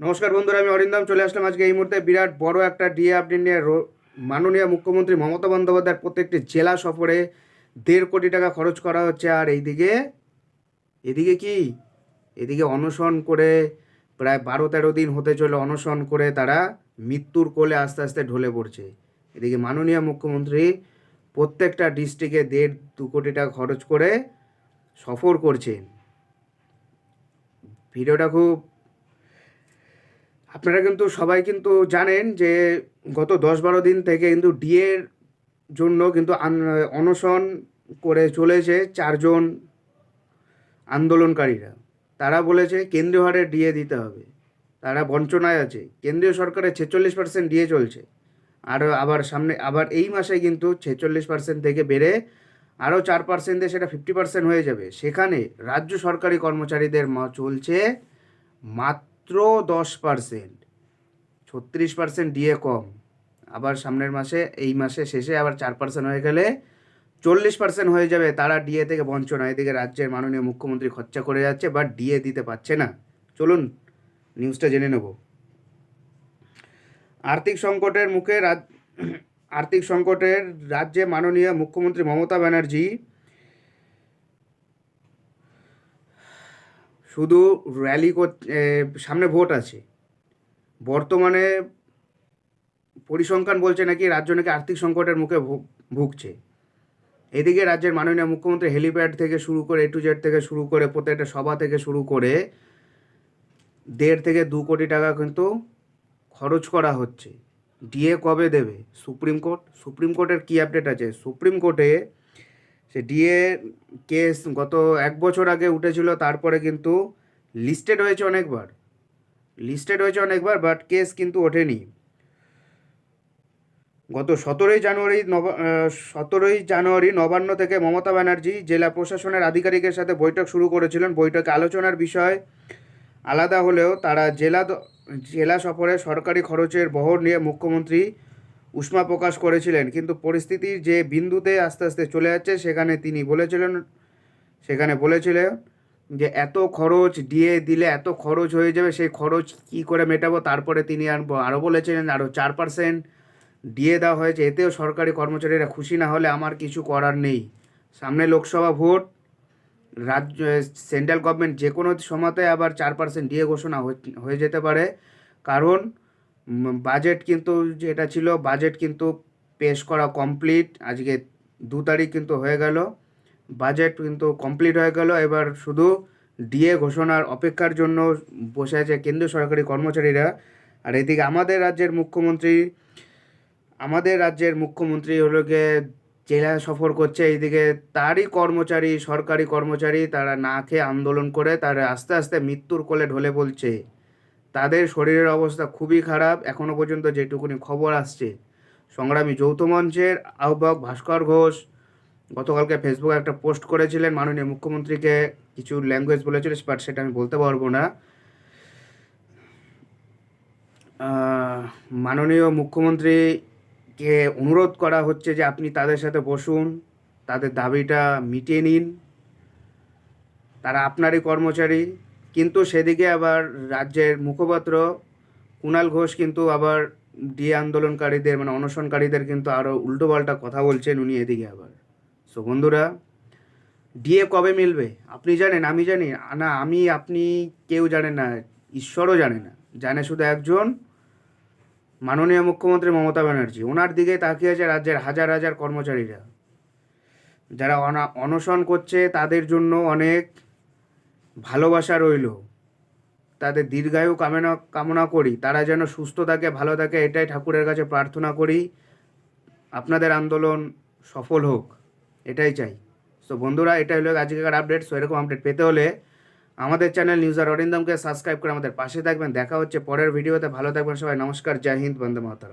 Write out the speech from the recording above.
নমস্কার বন্ধুরা, আমি অরিন্দম, চলে আসলাম আজকে এই মুহূর্তে বিরাট বড় একটা ডিএ আপডেট নিয়ে মাননীয় মুখ্যমন্ত্রী মমতা বন্দ্যোপাধ্যায়ের প্রত্যেকটি জেলা সফরে দেড় কোটি টাকা খরচ করা হচ্ছে। আর এইদিকে এদিকে কি? এদিকে অনশন করে প্রায় বারো তেরো দিন হতে চলে অনশন করে তারা মৃত্যুর কোলে আস্তে আস্তে ঢলে পড়ছে। এদিকে মাননীয় মুখ্যমন্ত্রী প্রত্যেকটা ডিস্ট্রিক্টে দেড় দু কোটি টাকা খরচ করে সফর করছেন। ভিডিওটা খুব আপনারা কিন্তু সবাই কিন্তু জানেন যে গত দশ বারো দিন থেকে কিন্তু ডিএর জন্য কিন্তু অনশন করে চলেছে চারজন আন্দোলনকারীরা। তারা বলেছে কেন্দ্রীয় হারে ডিএ দিতে হবে। তারা বঞ্চনায় আছে। কেন্দ্রীয় সরকারের ছেচল্লিশ পার্সেন্ট ডিএ চলছে। আর আবার সামনে, আবার এই মাসে কিন্তু ছেচল্লিশ পার্সেন্ট থেকে বেড়ে আরও চার পার্সেন্টে সেটা ফিফটি পার্সেন্ট হয়ে যাবে। সেখানে রাজ্য সরকারি কর্মচারীদের চলছে মাত্র দশ পার্সেন্ট ছত্রিশ পার্সেন্ট ডিএ কম। আবার সামনের মাসে, এই মাসে শেষে আবার চার পার্সেন্ট হয়ে গেলে চল্লিশ পার্সেন্ট হয়ে যাবে। তারা ডিএ থেকে বঞ্চনা। এদিকে রাজ্যের মাননীয় মুখ্যমন্ত্রী খরচা করে যাচ্ছে বাট ডিএ দিতে পারছে না। চলুন নিউজটা জেনে নেব। আর্থিক সংকটের মুখে আর্থিক সংকটের রাজ্যে মাননীয় মুখ্যমন্ত্রী মমতা ব্যানার্জি শুধু র্যালি সামনে ভোট আছে। বর্তমানে পরিসংখ্যান বলছে নাকি রাজ্য নাকি আর্থিক সংকটের মুখে ভুগছে। এদিকে রাজ্যের মাননীয় মুখ্যমন্ত্রী হেলিপ্যাড থেকে শুরু করে এ টু জেড থেকে শুরু করে প্রত্যেকটা সভা থেকে শুরু করে দেড় থেকে দু কোটি টাকা কিন্তু খরচ করা হচ্ছে। ডিএ কবে দেবে? Supreme court? সুপ্রিম কোর্টের কী আপডেট আছে? সুপ্রিম কোর্টে সে ডিএ কেস গত এক বছর আগে উঠেছিল, তারপরে কিন্তু লিস্টেড হয়েছে অনেকবার। লিস্টেড হয়েছে অনেকবার বাট কেস কিন্তু ওঠেনি। গত সতেরোই জানুয়ারি, নব সতেরোই জানুয়ারি, নবান্ন থেকে মমতা ব্যানার্জি জেলা প্রশাসনের আধিকারিকের সাথে বৈঠক শুরু করেছিলেন। বৈঠকে আলোচনার বিষয় আলাদা হলেও তারা জেলা জেলা সফরে সরকারি খরচের বহর নিয়ে মুখ্যমন্ত্রী উষ্মা প্রকাশ করেছিলেন, কিন্তু পরিস্থিতির যে বিন্দুতে আস্তে আস্তে চলে যাচ্ছে, সেখানে তিনি বলেছিলেন, সেখানে বলেছিলেন যে এত খরচ দিয়ে দিলে এত খরচ হয়ে যাবে, সেই খরচ কি করে মেটাবো? তারপরে তিনি আর আরও বলেছিলেন আরও চার পার্সেন্ট দিয়ে দেওয়া হয়েছে। এতেও সরকারি কর্মচারীরা খুশি না হলে আমার কিছু করার নেই। সামনে লোকসভা ভোট, রাজ্য, সেন্ট্রাল গভর্নমেন্ট যে কোনো সময়তে আবার চার পার্সেন্ট ডিএ ঘোষণা হয়ে যেতে পারে। কারণ বাজেট কিন্তু যেটা ছিল বাজেট কিন্তু পেশ করা কমপ্লিট আজকে দু তারিখ কিন্তু হয়ে গেল। বাজেট কিন্তু কমপ্লিট হয়ে গেল। এবার শুধু ডিএ ঘোষণার অপেক্ষার জন্য বসে আছে কেন্দ্রীয় সরকারি কর্মচারীরা। আর এদিকে আমাদের রাজ্যের মুখ্যমন্ত্রী, আমাদের রাজ্যের মুখ্যমন্ত্রী হলো গিয়ে জেলা সফর করছে। এইদিকে তারই কর্মচারী, সরকারি কর্মচারী, তারা না খেয়ে আন্দোলন করে, তারা আস্তে আস্তে মৃত্যুর কোলে ঢলে বলছে। তাদের শরীরের অবস্থা খুবই খারাপ। এখনও পর্যন্ত যেটুকুনি খবর আসছে, সংগ্রামী যৌথ মঞ্চের আহ্বায়ক ভাস্কর ঘোষ গতকালকে ফেসবুকে একটা পোস্ট করেছিলেন। মাননীয় মুখ্যমন্ত্রীকে কিছু ল্যাঙ্গুয়েজ বলেছিল বাট সেটা আমি বলতে পারব না। মাননীয় মুখ্যমন্ত্রীকে অনুরোধ করা হচ্ছে যে আপনি তাদের সাথে বসুন, তাদের দাবিটা মিটিয়ে নিন। তারা আপনারই কর্মচারী সেদিকে আবার রাজ্যের মুখপাত্র কুণাল ঘোষ কিন্তু আবার ডিএ আন্দোলনকারীদের মানে অনশনকারীদের কিন্তু আরও উল্টোপাল্টা কথা বলছেন উনি এদিকে আবার। সো বন্ধুরা ডিএ কবে মিলবে? আপনি জানেন, আমি জানি। না, আমি, আপনি কেউ জানে না, ঈশ্বরও জানে না। জানে শুধু একজন মাননীয় মুখ্যমন্ত্রী মমতা ব্যানার্জি। ওনার দিকে তাকিয়ে আছে রাজ্যের হাজার হাজার কর্মচারীরা। যারা অনা- অনশন করছে, তাদের জন্য অনেক ভালোবাসা রইল। তাদের দীর্ঘায়ু কামনা কামনা করি। তারা যেন সুস্থ থাকে, ভালো থাকে, এটাই ঠাকুরের কাছে প্রার্থনা করি। আপনাদের আন্দোলন সফল হোক, এটাই চাই। সো বন্ধুরা, এটাই হলো আজকের আপডেট সো এরকম আপডেট পেতে হলে আমাদের চ্যানেল নিউজার অরিন্দমকে সাবস্ক্রাইব করে আমাদের পাশে থাকবেন। দেখা হচ্ছে পরের ভিডিওতে ভালো থাকবেন সবাই। নমস্কার। জয় হিন্দ। বন্দে মাতারাম।